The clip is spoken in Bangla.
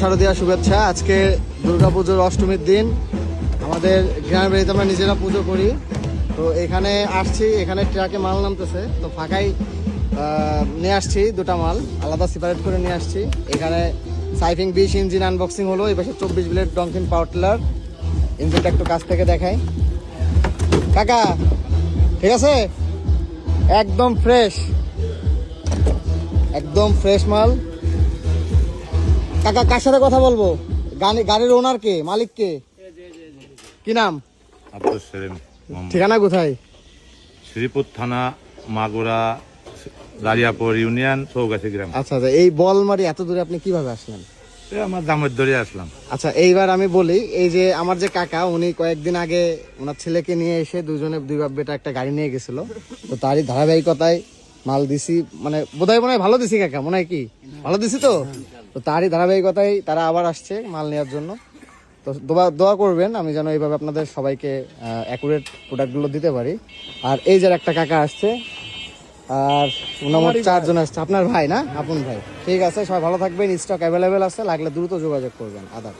শারদীয়া শুভেচ্ছা। আজকে দুর্গাপুজোর অষ্টমীর দিন। আমাদের গ্রামের বাড়িতে আমরা নিজেরা পুজো করি। তো এখানে আসছি, এখানে ট্রাকে মাল নামতেছে। তো ফাঁকাই নিয়ে আসছি দুটা মাল। আলাদা সেপারেট করে নিয়ে আসছি। এখানে সাইফিং বিশ ইঞ্জিন আনবক্সিং হলো। এই পাশে চব্বিশ ব্লেড ডঙ্কিন পাওয়ার ইঞ্জিনটা একটু কাছ থেকে দেখাই। কাকা, ঠিক আছে? একদম ফ্রেশ একদম ফ্রেশ মাল। কাকা কার সাথে কথা বলব? গাড়ি গাড়ির ওনার কে? মালিক কে? কি নাম? আব্দুল সেলিম ঠিকানা কোথায়? শ্রীপুর থানা মাগুরা দারিয়াপুর ইউনিয়ন চৌগাছি গ্রাম। আচ্ছা আচ্ছা এই বলমারি এত দূরে আপনি কীভাবে আসলেন? আমার দামের ধরে আসলাম। আচ্ছা এইবার আমি বলি এই যে আমার যে কাকা উনি কয়েকদিন আগে ওনার ছেলেকে নিয়ে এসে দুজনে দুই বাপ বেটা একটা গাড়ি নিয়ে গেছিল। তো তারই ধারাবাহিকতায় মাল দিছি মানে বোধহয় মনে হয় ভালো দিছি কাকা মনে হয় কি? ভালো দিছি তো? তো তারই ধারাবাহিকতায় তারা আবার আসছে মাল নেওয়ার জন্য। তো দোয়া দোয়া করবেন আমি যেন এইভাবে আপনাদের সবাইকে অ্যাকুরেট প্রোডাক্টগুলো দিতে পারি। আর এই যার একটা কাকা আসছে আর নম্বর চারজন আসছে। আপনার ভাই না? আপন ভাই। ঠিক আছে সবাই ভালো থাকবেন স্টক অ্যাভেলেবেল আছে লাগলে দ্রুত যোগাযোগ করবেন আদার